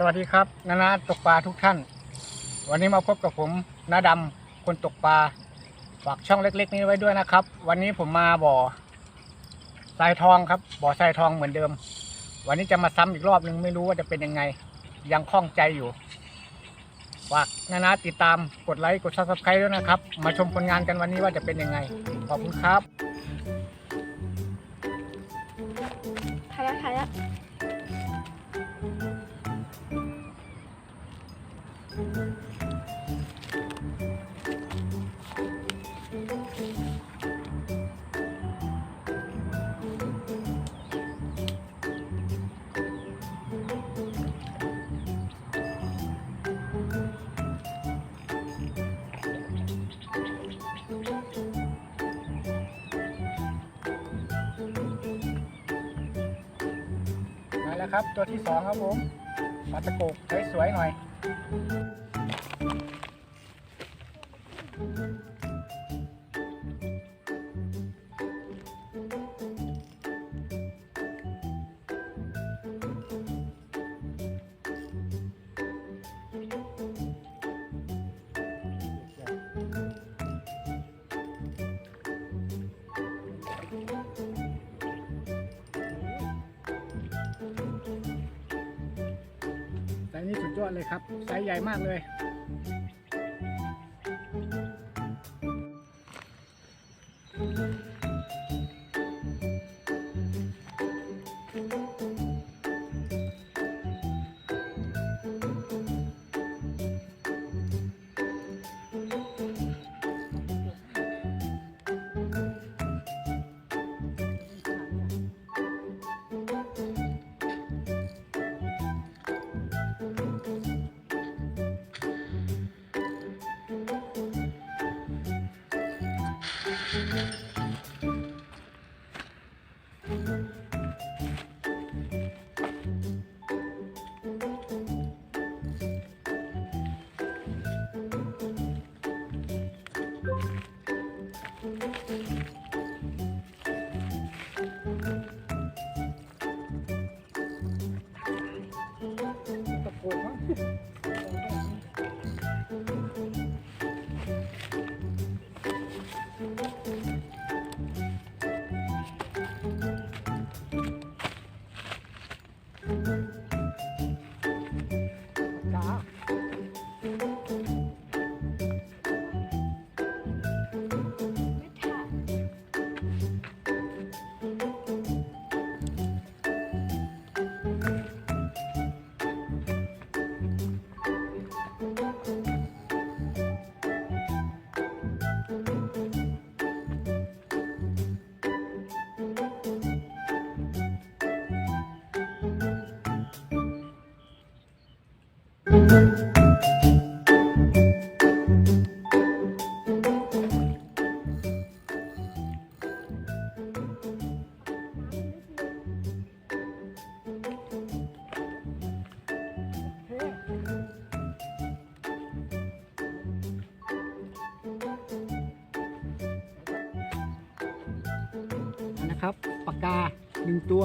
สวัสดีครับนานาตกปลาทุกท่าน วันนี้มาพบกับผมนาดำคนตกปลาฝากช่องเล็ก ๆ นี้ไว้ด้วยนะครับ วันนี้ผมมาบ่อทรายทองครับ บ่อทรายทองเหมือนเดิม วันนี้จะมาซ้ำอีกรอบนึงไม่รู้ว่าจะเป็นยังไง ยังคล่องใจอยู่ฝากนานาติดตามกดไลค์กดซับสไครต์ด้วยนะครับ มาชมผลงานกันวันนี้ว่าจะเป็นยังไงขอบคุณครับถ่ายแล้วถ่ายแล้ว ครับ ตัวที่สองครับผมปลาตะโกกสวยๆหน่อย ส์นี้สุดยอดเลยครับไซส์ใหญ่มากเลย นะครับปากกาหนึ่งตัว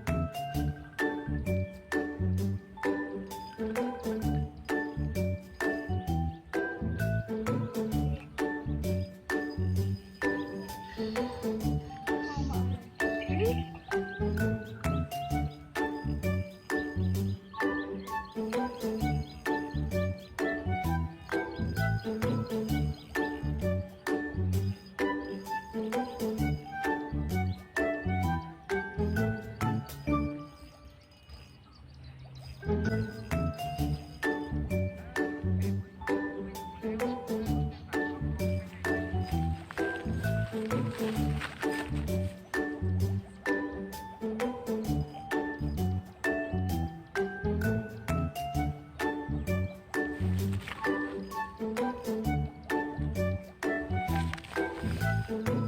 Mm-hmm.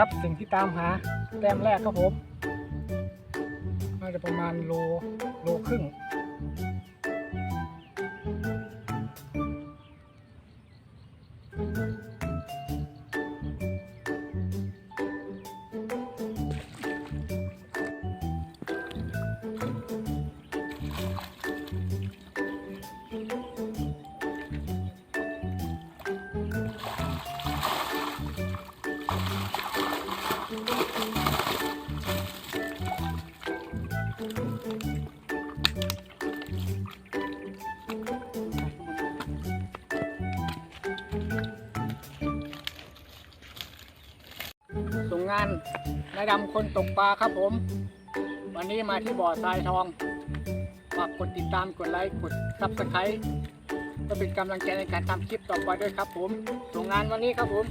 ครับสิ่งที่ตามหาแต้มแรกครับผมน่าจะประมาณโลโลครึ่ง นนายดำคนตกปลาครับผม วันนี้มาที่บ่อทรายทองฝากกดติดตามกดไลค์กดซับสไครต์ก็เป็นกำลังใจในการทำคลิปต่อไปด้วยครับผมส่งงานวันนี้ครับผม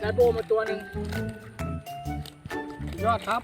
ได้โบมาตัวหนึ่งยอดครับ